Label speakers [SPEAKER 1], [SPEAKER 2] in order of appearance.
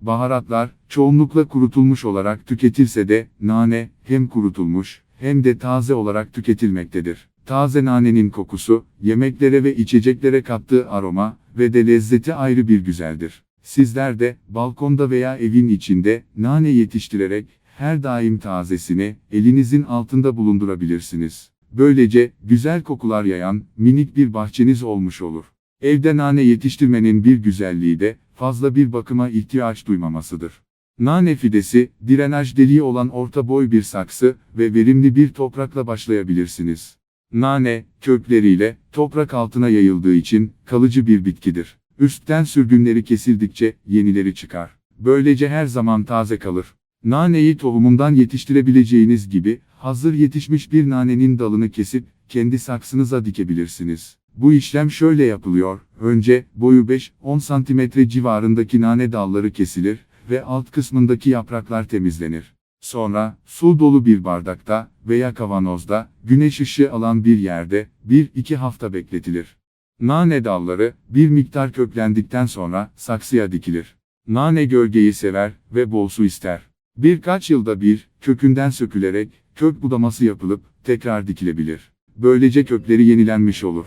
[SPEAKER 1] Baharatlar, çoğunlukla kurutulmuş olarak tüketilse de, nane, hem kurutulmuş, hem de taze olarak tüketilmektedir. Taze nanenin kokusu, yemeklere ve içeceklere kattığı aroma ve de lezzeti ayrı bir güzeldir. Sizler de, balkonda veya evin içinde, nane yetiştirerek, her daim tazesini, elinizin altında bulundurabilirsiniz. Böylece, güzel kokular yayan, minik bir bahçeniz olmuş olur. Evde nane yetiştirmenin bir güzelliği de, fazla bir bakıma ihtiyaç duymamasıdır. Nane fidesi, drenaj deliği olan orta boy bir saksı ve verimli bir toprakla başlayabilirsiniz. Nane, kökleriyle, toprak altına yayıldığı için, kalıcı bir bitkidir. Üstten sürgünleri kesildikçe, yenileri çıkar. Böylece her zaman taze kalır. Naneyi tohumundan yetiştirebileceğiniz gibi, hazır yetişmiş bir nanenin dalını kesip, kendi saksınıza dikebilirsiniz. Bu işlem şöyle yapılıyor, önce, boyu 5-10 cm civarındaki nane dalları kesilir ve alt kısmındaki yapraklar temizlenir. Sonra, su dolu bir bardakta veya kavanozda, güneş ışığı alan bir yerde, 1-2 hafta bekletilir. Nane dalları, bir miktar köklendikten sonra, saksıya dikilir. Nane gölgeyi sever ve bol su ister. Birkaç yılda bir, kökünden sökülerek, kök budaması yapılıp, tekrar dikilebilir. Böylece kökleri yenilenmiş olur.